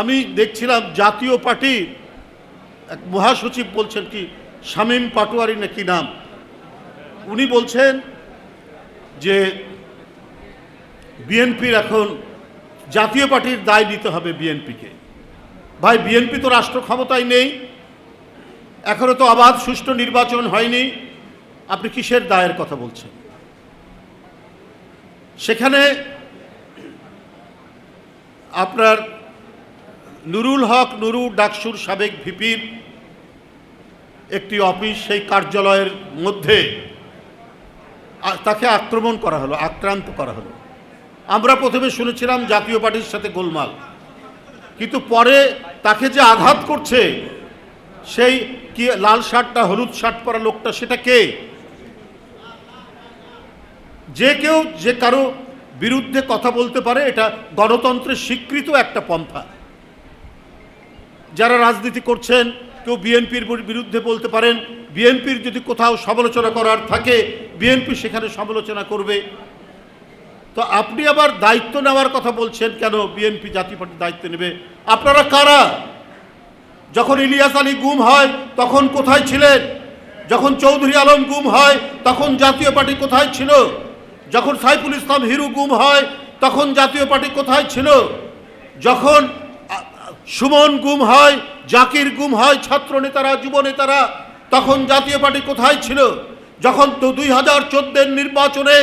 আমি দেখছিলাম জাতীয় পার্টি, এক মহাসচিব বলছেন কি, শামীম পাটোয়ারি নাকি নাম। উনি বলছেন যে বিএনপির এখন জাতীয় পার্টির দায় দিতে হবে বিএনপিকে। ভাই, বিএনপি তো রাষ্ট্র ক্ষমতায় নেই, এখনও তো অবাধ সুষ্ঠু নির্বাচন হয়নি। আপনি কিসের দায়ের কথা বলছেন? সেখানে আপনার নুরুল হক নুরু ডাকসুর সাবেক ভিপির একটি অফিস সেই কার্যালয়ের মধ্যে তাকে আক্রমণ করা হলো, আক্রান্ত করা হলো। আমরা প্রথমে শুনেছিলাম জাতীয় পার্টির সাথে গোলমাল। কিন্তু পরে তাকে যে আঘাত করছে, সেই কি লাল শার্টটা, হলুদ শার্ট পরা লোকটা, সেটা কে? যে কেউ, যে কারও বিরুদ্ধে কথা বলতে পারে, এটা গণতন্ত্রের স্বীকৃত একটা পন্থা। যারা রাজনীতি করছেন, কেউ বিএনপির বিরুদ্ধে বলতে পারেন, বিএনপির যদি কোথাও সমালোচনা করার থাকে, বিএনপি সেখানে সমালোচনা করবে। তো আপনি আবার দায়িত্ব নেওয়ার কথা বলছেন, কেন বিএনপি জাতীয় পার্টির দায়িত্ব নেবে? আপনারা কারা? যখন ইলিয়াস আলী গুম হয়, তখন কোথায় ছিলেন? যখন চৌধুরী আলম গুম হয়, তখন জাতীয় পার্টি কোথায় ছিল? যখন সাইফুল ইসলাম হিরু গুম হয়, তখন জাতীয় পার্টি কোথায় ছিল? যখন সুমন গুম হয়, জাকির গুম হয় ছাত্র নেতারা যুব নেতারা তখন জাতীয় পার্টি কোথায় ছিল? যখন তো দুই হাজার চোদ্দের নির্বাচনে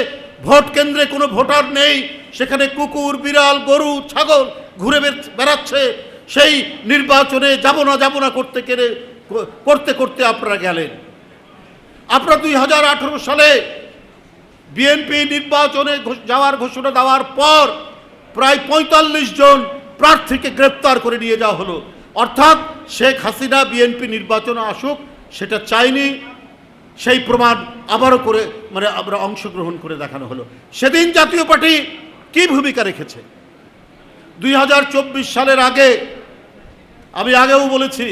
ভোট কেন্দ্রে কোনো ভোটার নেই, সেখানে কুকুর, বিড়াল, গরু, ছাগল ঘুরে বেড়াচ্ছে, সেই নির্বাচনে যাব না যাব না করতে কেড়ে, করতে করতে আপনারা গেলেন। আপনারা দুই হাজার আঠেরো সালে বিএনপি নির্বাচনে যাওয়ার ঘোষণা দেওয়ার পর প্রায় পঁয়তাল্লিশ জন প্রার্থীকে গ্রেপ্তার করে নিয়ে যাওয়া হলো। অর্থাৎ শেখ হাসিনা বিএনপি নির্বাচনে আসুক, সেটা চাইনি, সেই প্রমাণ আবারও করে মানে আমরা অংশগ্রহণ করে দেখানো হলো। সেদিন জাতীয় পার্টি কি ভূমিকা রেখেছে? দুই হাজার চব্বিশ সালের আগে, আমি আগেও বলেছি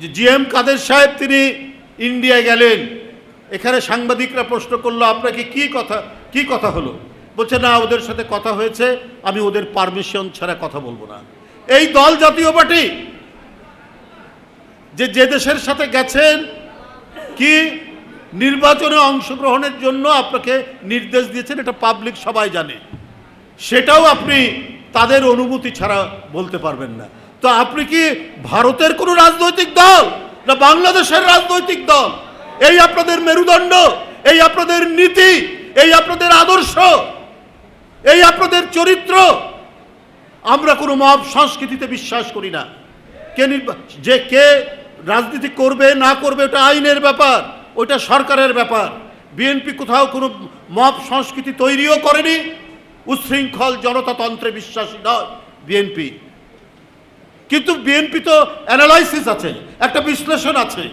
যে জিএম কাদের সাহেব তিনি ইন্ডিয়ায় গেলেন। এখানে সাংবাদিকরা প্রশ্ন করল, আপনাকে কি কথা কি কথা হলো? বলছে, না, ওদের সাথে কথা হয়েছে, আমি ওদের পারমিশন ছাড়া কথা বলব না। এই দল জাতীয় পার্টি যে যে দেশের সাথে গেছেন, কি নির্বাচনে অংশগ্রহণের জন্য আপনাকে নির্দেশ দিয়েছেন, এটা পাবলিক সবাই জানে। সেটাও আপনি তাদের অনুমতি ছাড়া বলতে পারবেন না। তো আপনি কি ভারতের কোনো রাজনৈতিক দল না বাংলাদেশের রাজনৈতিক দল? এই আপনাদের মেরুদণ্ড, এই আপনাদের নীতি, এই আপনাদের আদর্শ চরিত্র, আমরা কোনো মব সংস্কৃতিতে বিশ্বাস করি না। কে যে কে রাজনীতি করবে, না করবে, ওটা আইনের ব্যাপার ওইটা সরকারের ব্যাপার। বিএনপি কোথাও কোনো মব সংস্কৃতি তৈরিও করেনি, উচ্ছৃঙ্খল জনতাতন্ত্রে বিশ্বাসী নয় বিএনপি। কিন্তু বিএনপি তো অ্যানালাইসিস আছে, একটা বিশ্লেষণ আছে,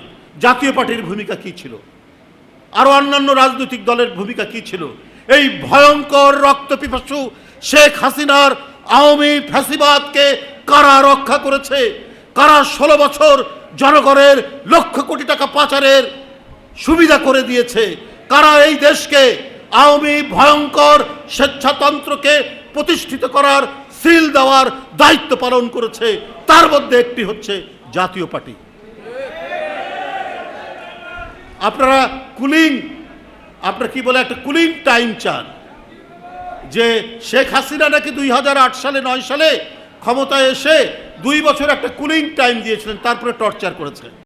জাতীয় পার্টির ভূমিকা কি ছিল? আরও অন্যান্য রাজনৈতিক দলের ভূমিকা কি ছিল? এই ভয়ঙ্কর রক্তপিপাসু শেখ হাসিনার আওয়ামী ফ্যাসিবাদকে কারা রক্ষা করেছে? কারা ষোলো বছর জনগণের লক্ষ কোটি টাকা পাচারের সুবিধা করে দিয়েছে? কারা এই দেশকে আওয়ামী ভয়ঙ্কর স্বেচ্ছাতন্ত্রকে প্রতিষ্ঠিত করার সিল দেওয়ার দায়িত্ব পালন করেছে? তার মধ্যে একটি হচ্ছে জাতীয় পার্টি। আপনারা কুলিং, আপনারা কি বলে একটা কুলিং টাইম চান? যে শেখ হাসিনা নাকি দুই হাজার আট সালে, নয় সালে ক্ষমতায় এসে দুই বছর একটা কুলিং টাইম দিয়েছিলেন, তারপরে টর্চার করেছে।